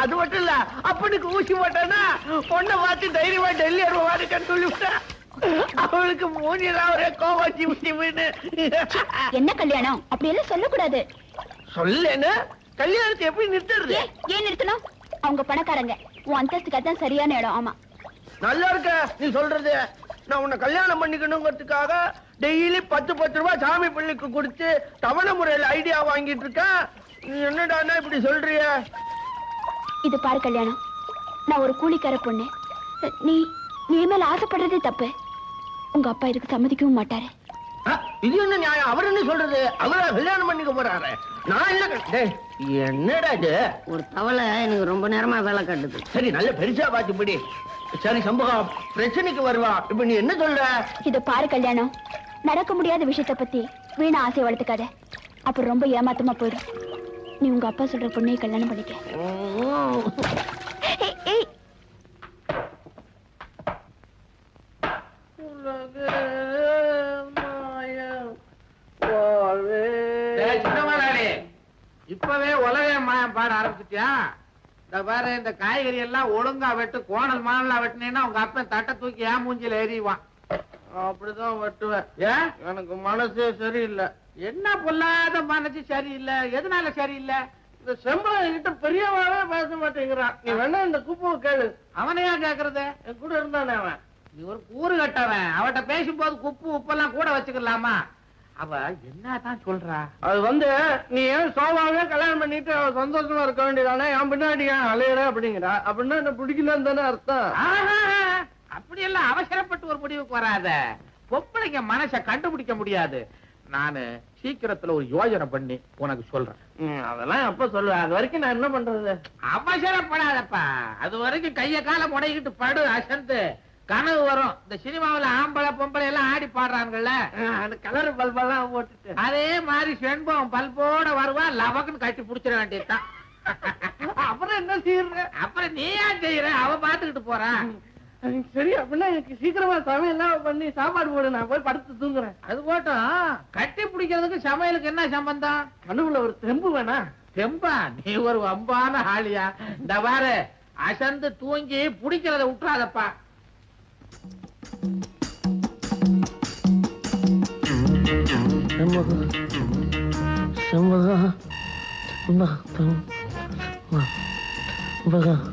அது மட்டும் இல்ல அப்பனுக்கு ஊசி போட்டேன்னா பொண்ணை பார்த்து தைரியமா டெல்லி வருவாருக்கன்னு சொல்லிவிட்டேன் அவளுக்கு மூஞ்சிலாம் ஒரே கோவாச்சி விட்டு என்ன கல்யாணம்? அப்படி எல்லாம் சொல்லக்கூடாது. சொல்லேன்னு? கல்யாணத்தை எப்படி நிறுத்துறது? ஏன் ஏன் நிறுத்தணும்? அவங்க பணக்காரங்க. உன் அந்தஸ்துக்கு அதான் சரியான இடம். ஆமா. நல்லா இருக்க நீ சொல்றது. நான் உன்னை கல்யாணம் பண்ணிக்கணுங்கிறதுக்காக டெய்லி பத்து பத்து ரூபாய் சாமி பிள்ளைக்கு கொடுத்து தவணை முறையில் ஐடியா வாங்கிட்டு இருக்கேன் நீ என்னடான்னா இப்படி சொல்றிய? இது பாரு கல்யாணம். நான் ஒரு கூலிக்கார பொண்ணு. நீ நீ மேல ஆசைப்படுறதே தப்பு. உங்க அப்பா இதுக்கு சம்மதிக்கவும் மாட்டாரு. இது என்ன நியாயம்? அவர் என்ன சொல்றது? அவரா கல்யாணம் பண்ணிக்க போறாரு. நான் என்ன என்னடா இது? ஒரு தவளை எனக்கு ரொம்ப நேரமா வேலை காட்டுது. சரி நல்ல பெருசா பார்த்து பிடி. சரி சம்பவம் பிரச்சனைக்கு வருவா. இப்ப நீ என்ன சொல்ற? இது பாரு கல்யாணம். நடக்க முடியாத விஷயத்த பத்தி வீணா ஆசையை வளர்த்துக்காத. அப்புறம் ரொம்ப ஏமாத்தமா போயிடும். நீ உங்க அப்பா சொல்ற பொண்ணையை கல்யாணம் பண்ணிக்க. இப்பவே உலக மாயம் பாட ஆரம்பிச்சிட்டியா? இந்த பாரு இந்த காய்கறி எல்லாம் ஒழுங்கா வெட்டு கோணல் மானலா வெட்டினீன்னா உங்க அப்பன் தட்டை தூக்கி ஏன் மூஞ்சில எறிவான். அப்படிதான் வெட்டுவேன். ஏன் எனக்கு மனசே சரியில்லை. என்ன பொல்லாத மனசு சரியில்லை? எதனால சரியில்லை? இந்த செம்பளம் கிட்ட பெரியவாவே பேச மாட்டேங்கிறான். நீ வேணா இந்த குப்புவை கேளு. அவனையா கேக்குறது? என் கூட இருந்தானே அவன். நீ ஒரு கூறு கட்டவன். அவட்ட பேசும்போது குப்பு உப்பெல்லாம் கூட வச்சுக்கலாமா? அவ என்னதான் சொல்றா? அது வந்து நீ ஏன் சோபாவே கல்யாணம் பண்ணிட்டு அவ சந்தோஷமா இருக்க வேண்டியதானே? என் பின்னாடி ஏன் அலையிற அப்படிங்கிறா. அப்படின்னா என்ன பிடிக்கலன்னு தானே அர்த்தம். ஆஹா, அப்படியெல்லாம் அவசரப்பட்டு ஒரு முடிவுக்கு வராத. பொம்பளைங்க மனச கண்டுபிடிக்க முடியாது. நானு சீக்கிரத்துல ஒரு யோசனை பண்ணி உனக்கு சொல்றேன். அதெல்லாம் எப்ப சொல்லுவேன் அது வரைக்கும் நான் என்ன பண்றது? அவசரப்படாதப்பா. அது வரைக்கும் கைய கால முடைக்கிட்டு படு அசந்து. கனவு வரும். இந்த சினிமாவுல ஆம்பளை பொம்பளை எல்லாம் ஆடி பாடுறாங்கல்ல. அந்த கலர் பல்பெல்லாம் போட்டுட்டு. அதே மாதிரி செண்பம் பல்போட வருவா லவக்குன்னு கட்டி புடிச்சிட வேண்டியதுதான். அப்புறம் என்ன செய்யற அப்புறம் நீ ஏன் செய்யற? அவ பாத்துக்கிட்டு போறான் சரி அப்படின்னா எனக்கு சீக்கிரமா சமையல் எல்லாம் பண்ணி சாப்பாடு போடு நான் போய் படுத்து தூங்குறேன். அது போட்டும். கட்டி பிடிக்கிறதுக்கு சமையலுக்கு என்ன சம்பந்தம்? கனவுல ஒரு தெம்பு வேணா. தெம்பா? நீ ஒரு வம்பான ஆளியா. இந்த பாரு அசந்து தூங்கி புடிக்கிறத விட்டுறாதப்பா செம்பகம் செம்பகம் செம்பகம்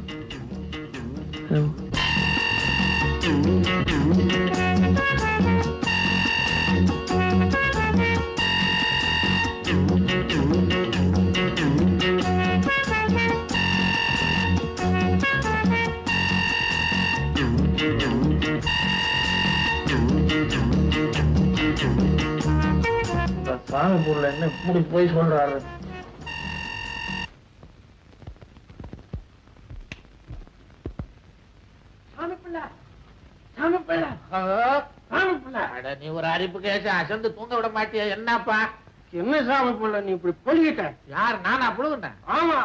சாமி என்ன இப்படி போய் சொல்றாரு? சாமி பிள்ளை நீ ஒரு அரிப்பு கேச அசந்து தூங்க விட மாட்டியா என்னப்பா? என்ன சாமி பிள்ளை நீ இப்படி பொழிகிட்ட யார் நானா புழுகுனேன் ஆமா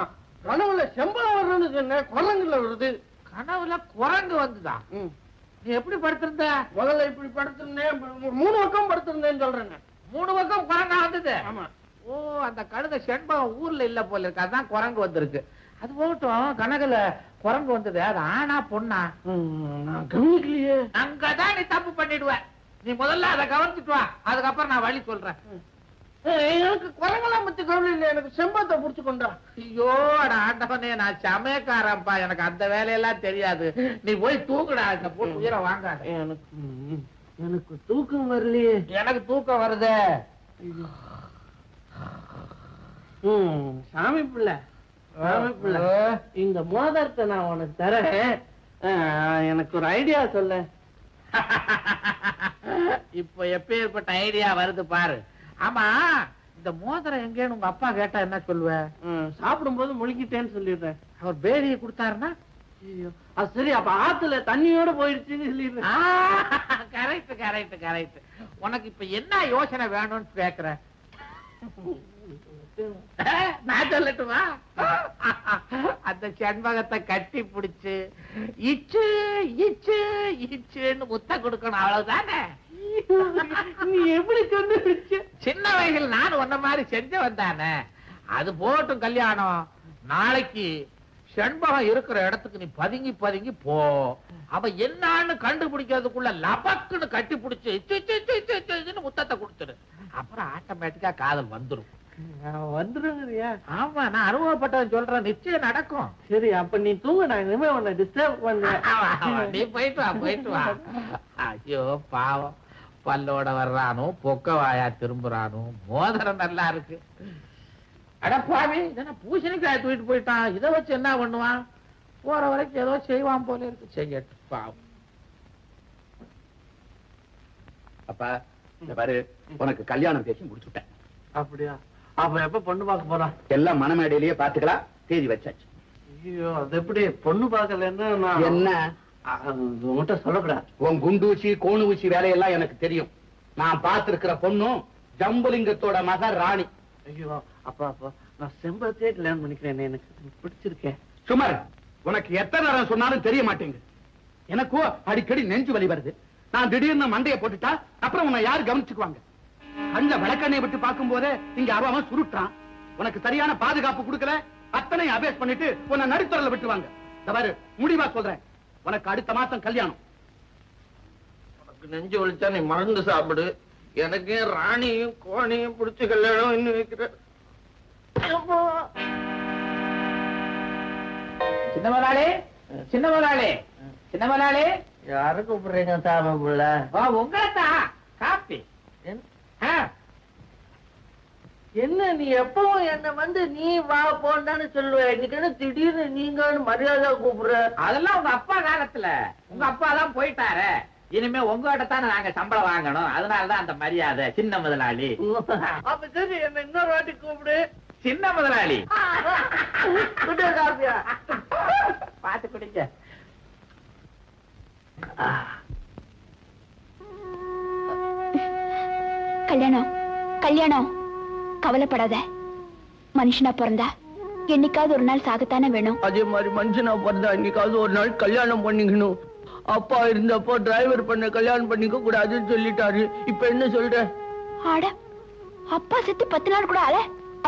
கனவுல செம்பளம் வரும்னு சொன்ன குரங்குல வருது. கனவுல குரங்கு வந்துதா. நீ எப்படி படுத்திருந்த? முதல்ல இப்படி படுத்திருந்தேன் மூணு பக்கம் படுத்திருந்தேன்னு சொல்றேன் மூணு பக்கம் குரங்கா வந்தது? ஆமா. ஓ அந்த கழுத செண்பகம் ஊர்ல இல்ல போல இருக்கு. அதான் குரங்கு வந்திருக்கு. அது போகட்டும் கனகுல குரங்கு வந்தது. அது ஆனா பொண்ணா? கவனிக்கலையே. அங்கதான் நீ தப்பு பண்ணிடுவ. நீ முதல்ல அதை கவனிச்சுட்டு வா. அதுக்கப்புறம் நான் வழி சொல்றேன். எனக்கு குரங்கெல்லாம் பத்தி கவலை இல்லை எனக்கு செம்பத்தை புடிச்சு கொண்டா ஐயோ ஆண்டவனே நான் சமயக்காரன்ப்பா. எனக்கு அந்த வேலையெல்லாம் தெரியாது. நீ போய் தூங்குடா. இந்த போட்டு உயிரை வாங்காத. எனக்கு எனக்கு தூக்கம் வரலையே. எனக்கு தூக்கம் வருதே. சாமி பிள்ளை. இந்த மோதிரத்தை நான் உனக்கு தரேன். எனக்கு ஒரு ஐடியா சொல்ல. இப்ப எப்பேற்பட்ட ஐடியா வருது பாரு. ஆமா இந்த மோதிரம் எங்கேன்னு உங்க அப்பா கேட்டா என்ன சொல்லுவ? சாப்பிடும்போது முழுகிட்டேன்னு சொல்லிடுறேன். அவர் பேடியை கொடுத்தாருன்னா? அது சரி அப்ப ஆத்துல தண்ணியோட போயிடுச்சுன்னு சொல்லிடுறேன். கரெக்ட் கரெக்ட் கரெக்ட் உனக்கு இப்ப என்ன யோசனை வேணும்னு கேக்குற? நான் சொல்லட்டுமா? அந்த செண்பகத்தை கட்டி பிடிச்சு இச்சு இச்சு இச்சுன்னு முத்த கொடுக்கணும் அவ்வளவுதானே? நீ எப்படி கண்டுபிடிச்ச? சின்ன வயசுல நான் உன்ன மாதிரி செஞ்ச வந்தானே அது போட்டும் கல்யாணம். நாளைக்கு செண்பகம் இருக்கிற இடத்துக்கு நீ பதுங்கி பதுங்கி போ. அவ என்னன்னு கண்டுபிடிக்கிறதுக்குள்ள லபக்குன்னு கட்டி பிடிச்சு முத்தத்தை கொடுத்துரு அப்புறம் ஆட்டோமேட்டிக்கா காதல் வந்துரும். வந்துருங்கிறியா ஆமா நான் அனுபவப்பட்டவன் சொல்றேன். நிச்சயம் நடக்கும். சரி அப்ப நீ தூங்க நான் இனிமே உன்னை டிஸ்டர்ப் ஆமா, நீ போயிட்டு வா போயிட்டு வா. ஐயோ பாவம். பல்லோட வர்றானோ பொக்க வாயா திரும்புறானோ மோதிரம் நல்லா இருக்கு. அட பாவி இதென்ன பூசணிக்காய் தூக்கிட்டு போயிட்டான். இதை வச்சு என்ன பண்ணுவான்? போற வரைக்கும் ஏதோ செய்வான் போல இருக்கு. செய்யட்டும் பாவம். அப்பா இந்த பாரு உனக்கு கல்யாணம் பேசி முடிச்சுட்டேன். அப்படியா? அப்ப எப்ப பொண்ணு பார்க்க போறான் எல்லாம் மனமேடையிலேயே பாத்துக்கலாம் தேதி வச்சாச்சு. ஐயோ அது எப்படி? பொண்ணு பார்க்கலன்னா நான் என்ன? உன்கிட்ட சொல்லக்கூடாது உன் குண்டூசி கோணூசி வேலையெல்லாம் எனக்கு தெரியும். நான் பார்த்திருக்கிற பொண்ணும் ஜம்புலிங்கத்தோட மக ராணி. ஐயோ அப்பா அப்பா நான் செம்பத்தே கல்யாணம் பண்ணிக்கிறேன் எனக்கு பிடிச்சிருக்கேன் சுமார் உனக்கு எத்தனை நேரம் சொன்னாலும் தெரிய மாட்டேங்குது. எனக்கோ அடிக்கடி நெஞ்சு வலி வருது. நான் திடீர்னு மண்டைய போட்டுட்டா அப்புறம் உன்னை யாரு கவனிச்சுக்குவாங்க? கண்ட விளக்கண்ணையை விட்டு பார்க்கும் போதே இங்க அவன் சுருட்டான் உனக்கு சரியான பாதுகாப்பு கொடுக்கல அத்தனை அபேஸ் பண்ணிட்டு உன்னை நடுத்தரல விட்டுவாங்க பாரு முடிவா சொல்றேன். உனக்கு அடுத்த மாசம் கல்யாணம். நெஞ்சு வலிச்சா நீ மறந்து சாப்பிடு. எனக்கு ராணியும் கோணியும் பிடிச்ச கல்யாணம் இன்னும் வைக்கிற. அப்பா. சின்ன முதலாளி சின்ன முதலாளி சின்ன முதலாளி யாரை கூப்பிடுறீங்க சாமி புள்ள உங்களைத்தான் காப்பி. என்ன நீ எப்பவும் என்ன வந்து நீ வா போன்னு சொல்லுவ? இன்னைக்கு திடீர்னு நீங்க மரியாதை கூப்பிடுற? அதெல்லாம் உங்க அப்பா காலத்துல. உங்க அப்பா தான் போயிட்டாரு. இனிமே உங்ககிட்ட தானே நாங்க சம்பளம் வாங்கணும். அதனாலதான் அந்த மரியாதை சின்ன முதலாளி. அப்ப சரி என்ன இன்னொரு வாட்டி கூப்பிடு. சின்ன முதலாளி. பாத்து குடிங்க. கல்யாணம். கல்யாணம். கவலைப்படாத. மனுஷனா பிறந்தா என்னைக்காவது ஒரு நாள் சாகத்தானே வேணும். அதே மாதிரி மனுஷனா பிறந்தா இன்னைக்காவது ஒரு நாள் கல்யாணம் பண்ணிக்கணும். அப்பா இருந்தப்போ டிரைவர் பண்ண கல்யாணம் பண்ணிக்க கூடாதுன்னு சொல்லிட்டாரு. இப்ப என்ன சொல்ற? ஆட அப்பா செத்து பத்து நாள் கூட ஆல.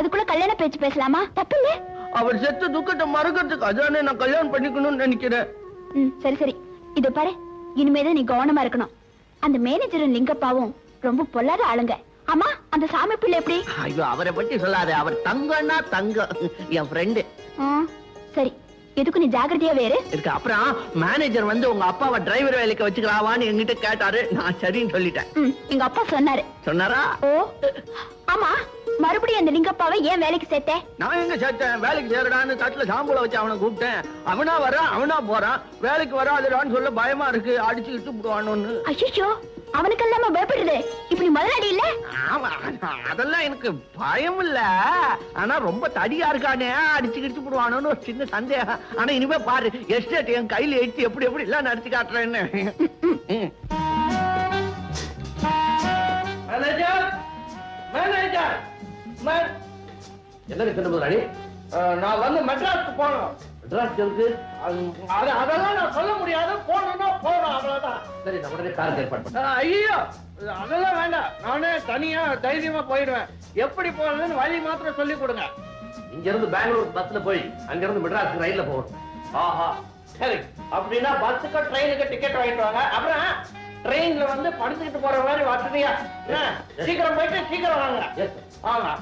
அதுக்குள்ள கல்யாண பேச்சு பேசலாமா? தப்பில்ல. அவர் செத்த துக்கத்தை மறக்கிறதுக்கு அதானே நான் கல்யாணம் பண்ணிக்கணும்னு நினைக்கிறேன். ம் சரி சரி. இது பாரு. இனிமேதான் நீ கவனமா இருக்கணும். அந்த மேனேஜரும் லிங்கப்பாவும் ரொம்ப பொல்லாத ஆளுங்க. ஆமா அந்த சாமி பிள்ளை எப்படி? ஐயோ அவரை பத்தி சொல்லாத. அவர் தங்கன்னா தங்கம். என் ஃப்ரெண்டு சரி. எதுக்கு நீ ஜாக்கிரதையா வேறு? இருக்கு அப்புறம் மேனேஜர் வந்து உங்க அப்பாவை டிரைவர் வேலைக்கு வச்சுக்கலாவான்னு என்கிட்ட கேட்டாரு. நான் சரின்னு சொல்லிட்டேன். எங்க அப்பா சொன்னாரு. சொன்னாரா? ஓ ஆமா. மறுபடியும் அந்த லிங்கப்பாவை ஏன் வேலைக்கு சேர்த்தே? நான் எங்க சேர்த்தேன்? வேலைக்கு சேரடான்னு தட்டுல சாம்பல வச்சு அவனை கூப்பிட்டேன். அவனா வரான் அவனா போறான். வேலைக்கு வராதுடான்னு சொல்ல பயமா இருக்கு. அடிச்சு இட்டு போடுவானோன்னு ஐயோ அவனுக்கு இல்லாம பயப்படுறது இப்ப நீ முதலாளி இல்ல? ஆமா அதெல்லாம் எனக்கு பயம் இல்ல ஆனா ரொம்ப தடியா இருக்கானே அடிச்சு கிடிச்சு போடுவானோன்னு ஒரு சின்ன சந்தேகம். ஆனா இனிமே பாரு எஸ்டேட் என் கையில எடுத்து எப்படி எப்படி எல்லாம் நடத்தி காட்டுறேன்னு. மேனேஜர் மேனேஜர் என்ன சின்ன முதலாளி நான் வந்து மெட்ராஸ்க்கு போகணும். மெட்ராஸ் இருக்கு. அது அதெல்லாம் நான் சொல்ல முடியாது. போகணும்னா போகணும் அவ்வளவுதான். சரி நான் உடனே கார் ஏற்பாடு பண்றேன். ஆ, ஐயோ அதெல்லாம் வேண்டாம். நானே தனியா தைரியமா போயிடுவேன். எப்படி போறதுன்னு வழி மாத்திரம் சொல்லி கொடுங்க. இங்க இருந்து பெங்களூர் பஸ்ல போய் அங்க இருந்து மெட்ராஸ்க்கு ரயில்ல போகணும். ஆஹா சரி. அப்படின்னா பஸ்ஸுக்கு ட்ரெயினுக்கு டிக்கெட் வாங்கிட்டு வாங்க. அப்புறம் ட்ரெயின்ல வந்து படுத்துக்கிட்டு போற மாதிரி வசதியா? சீக்கிரம் போயிட்டு சீக்கிரம் வாங்க. ஆமா